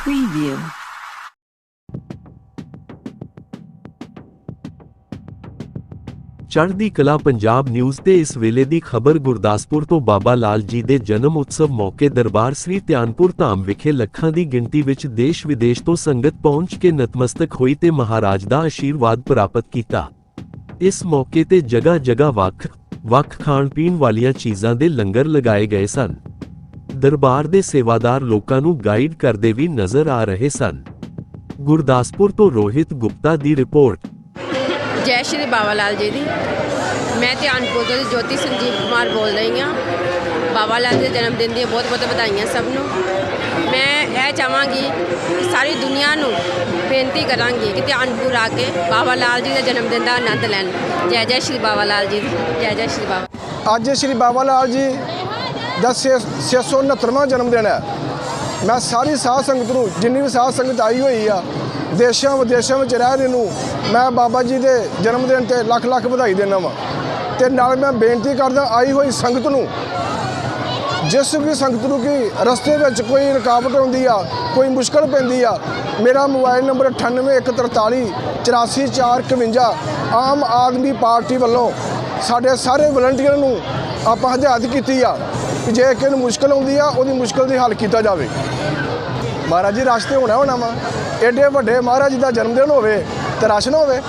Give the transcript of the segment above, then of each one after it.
Preview. ਚੜ੍ਹਦੀ ਕਲਾ Punjab news ਤੇ ਇਸ ਵੇਲੇ ਦੀ ਖਬਰ ਗੁਰਦਾਸਪੁਰ ਤੋਂ ਬਾਬਾ ਲਾਲ ਜੀ ਦੇ ਜਨਮ ਉਤਸਵ ਮੌਕੇ ਦਰਬਾਰ ਸ੍ਰੀ ਧਿਆਨਪੁਰ ਧਾਮ ਵਿਖੇ ਲੱਖਾਂ ਦੀ ਗਿਣਤੀ ਵਿੱਚ ਦੇਸ਼ ਵਿਦੇਸ਼ ਤੋਂ ਸੰਗਤ ਪਹੁੰਚ ਕੇ ਨਤਮਸਤਕ ਹੋਈ ਤੇ ਮਹਾਰਾਜ ਦਾ ਆਸ਼ੀਰਵਾਦ ਪ੍ਰਾਪਤ ਕੀਤਾ। ਇਸ ਮੌਕੇ ਤੇ ਜਗ੍ਹਾ ਜਗ੍ਹਾ ਵੱਖ ਵੱਖ ਖਾਣ ਪੀਣ ਵਾਲੀਆਂ ਚੀਜ਼ਾਂ ਦੇ ਲੰਗਰ ਲਗਾਏ ਗਏ ਸਨ। ਦਰਬਾਰ ਦੇ ਸੇਵਾਦਾਰ ਲੋਕਾਂ ਨੂੰ ਗਾਈਡ ਕਰਦੇ ਵੀ ਨਜ਼ਰ ਆ ਰਹੇ ਸਨ। ਗੁਰਦਾਸਪੁਰ ਤੋਂ ਰੋਹਿਤ ਗੁਪਤਾ ਦੀ ਰਿਪੋਰਟ। ਜੈ ਸ਼੍ਰੀ ਬਾਬਾ ਲਾਲ ਜੀ ਦੀ। ਮੈਂ ਧਿਆਨਪੁਰ ਤੋਂ ਜੋਤੀ ਸੰਜੀਵ ਕੁਮਾਰ ਬੋਲ ਰਹੀ ਹਾਂ। ਬਾਬਾ ਲਾਲ ਦੇ ਜਨਮ ਦਿਨ ਦੀਆਂ ਬਹੁਤ ਬਹੁਤ ਵਧਾਈਆਂ ਸਭ ਨੂੰ। ਮੈਂ ਇਹ ਚਾਹਾਂਗੀ ਕਿ ਸਾਰੀ ਦੁਨੀਆ ਨੂੰ ਬੇਨਤੀ ਕਰਾਂਗੀ ਕਿ ਧਿਆਨਪੁਰ ਆ ਕੇ ਬਾਬਾ ਲਾਲ ਜੀ ਦੇ ਜਨਮ ਦਿਨ ਦਾ ਆਨੰਦ ਲੈਣ। ਜੈ ਜੈ ਸ਼੍ਰੀ ਬਾਬਾ ਲਾਲ ਜੀ ਜੈ ਜੈ ਸ਼੍ਰੀ ਬਾਬਾ ਅੱਜ ਸ੍ਰੀ ਬਾਬਾ ਲਾਲ ਜੀ ਦਾ 669ਵਾਂ ਜਨਮ ਦਿਨ ਹੈ। ਮੈਂ ਸਾਰੀ ਸਾਧ ਸੰਗਤ ਨੂੰ, ਜਿੰਨੀ ਵੀ ਸਾਧ ਸੰਗਤ ਆਈ ਹੋਈ ਆ, ਦੇਸ਼ਾਂ ਵਿਦੇਸ਼ਾਂ ਵਿੱਚ ਰਹਿ ਰਹੇ ਨੂੰ, ਮੈਂ ਬਾਬਾ ਜੀ ਦੇ ਜਨਮ ਦਿਨ ਤੇ ਲੱਖ ਲੱਖ ਵਧਾਈ ਦੇਣਾ ਵਾਂ। ਤੇ ਨਾਲ ਮੈਂ ਬੇਨਤੀ ਕਰਦਾ ਆਈ ਹੋਈ ਸੰਗਤ ਨੂੰ, ਜਿਸ ਵੀ ਸੰਗਤ ਨੂੰ ਕਿ ਰਸਤੇ ਵਿੱਚ ਕੋਈ ਰੁਕਾਵਟ ਆਉਂਦੀ ਆ, ਕੋਈ ਮੁਸ਼ਕਲ ਪੈਂਦੀ ਆ, ਮੇਰਾ mobile number 9814 84451 Aam Aadmi Party ਵੱਲੋਂ ਸਾਡੇ ਸਾਰੇ ਵਲੰਟੀਅਰ ਨੂੰ ਆਪਾਂ ਹਦਾਇਤ ਕੀਤੀ ਆ ਕਿ ਜੇ ਕਿਸੇ ਨੂੰ ਮੁਸ਼ਕਲ ਆਉਂਦੀ ਆ, ਉਹਦੀ ਮੁਸ਼ਕਲ ਦੀ ਹੱਲ ਕੀਤਾ ਜਾਵੇ। ਮਹਾਰਾਜ ਜੀ, ਰਸ਼ ਤੇ ਹੋਣਾ ਹੋਣਾ ਵਾ। ਐਡੇ ਵੱਡੇ ਮਹਾਰਾਜ ਜੀ ਦਾ ਜਨਮ ਦਿਨ ਹੋਵੇ ਤੇ ਰਸ਼ ਨਾ ਹੋਵੇ,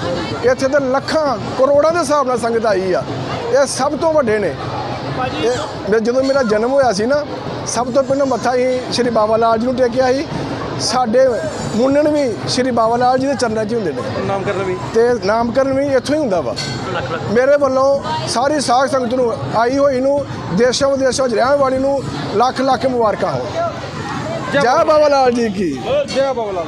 ਇੱਥੇ ਤਾਂ ਲੱਖਾਂ, ਕਰੋੜਾਂ ਦੇ ਹਿਸਾਬ ਨਾਲ ਸੰਗਤ ਆਈ ਆ। ਇਹ ਸਭ ਤੋਂ ਵੱਡੇ ਨੇ। ਜਦੋਂ ਮੇਰਾ ਜਨਮ ਹੋਇਆ ਸੀ ਨਾ, ਸਭ ਤੋਂ ਪਹਿਲਾਂ ਮੱਥਾ ਹੀ ਸ਼੍ਰੀ ਬਾਬਾ ਲਾਲ ਜੀ ਨੂੰ ਟੇਕਿਆ ਸੀ। ਸਾਡੇ ਮੁੰਨਣ ਵੀ ਸ਼੍ਰੀ ਬਾਬਾ ਲਾਲ ਜੀ ਦੇ ਚਰਨਾਂ 'ਚ ਹੀ ਹੁੰਦੇ ਨੇ। ਨਾਮਕਰਨ ਵੀ। ਤੇ ਨਾਮਕਰਨ ਵੀ ਇੱਥੋਂ ਹੀ ਹੁੰਦਾ ਵਾ। ਮੇਰੇ ਵੱਲੋਂ ਸਾਰੀ ਸਾਧ ਸੰਗਤ ਨੂੰ ਆਈ ਹੋਈ ਨੂੰ ਦੇਸ਼ਾਂ ਵਿਦੇਸ਼ਾਂ 'ਚ ਰਹਿਣ ਵਾਲੀ ਨੂੰ ਲੱਖ ਲੱਖ ਮੁਬਾਰਕਾਂ ਹੋਣ ਜੈ ਬਾਬਾ ਲਾਲ ਜੀ ਕੀ। ਜੈ ਬਾਬਾ ਲਾਲ।